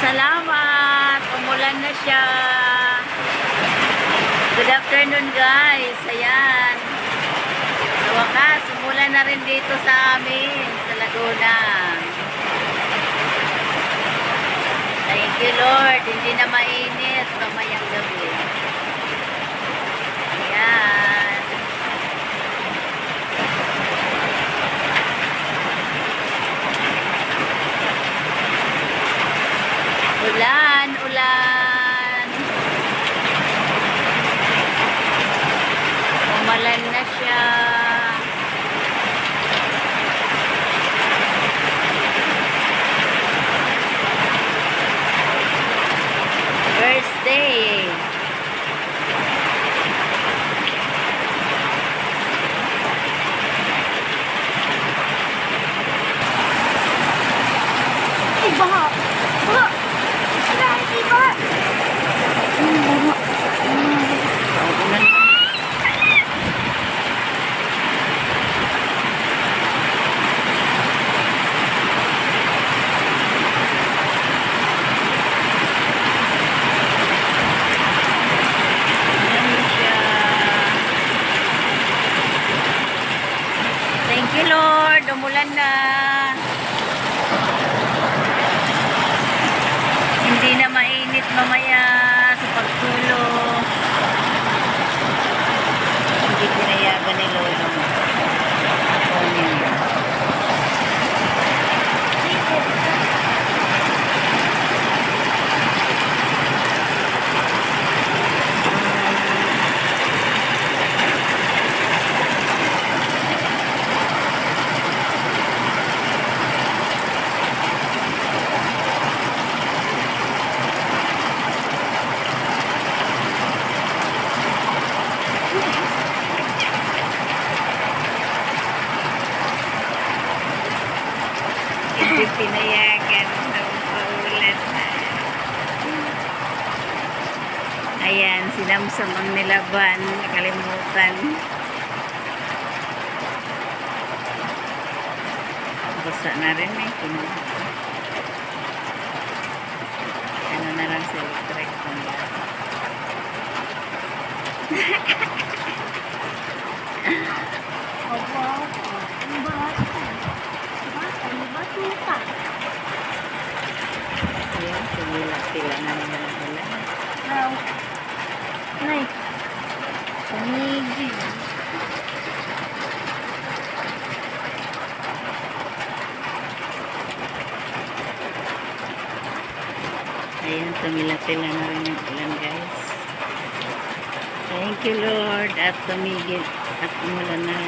Salamat! Umulan na siya. Good afternoon guys. Ayan. Sa wakas, umulan na rin dito sa amin, sa Laguna. Thank you Lord. Hindi na mainit Ulan, ulan. Umalan na siya. First day. Ay, baha! Baha! Grabe, baha! Ang baha. Ulan. Ulan siya. Thank you Lord. Umulan na. Hindi na mainit mamaya Hindi pinayagan ng paulan na. Ayan, sinamsam ang nilaban. Nakalimutan. Basa na rin eh. Ano na lang sa electric fan. Ang baha. Ang baha. Bata, may batuta. Sumila sila na naman ang ulan. Wow. Nay. Tumigil. Ayan, tumila-tila na rin ang ulan, guys. Thank you, Lord. At tumigil at umulan na.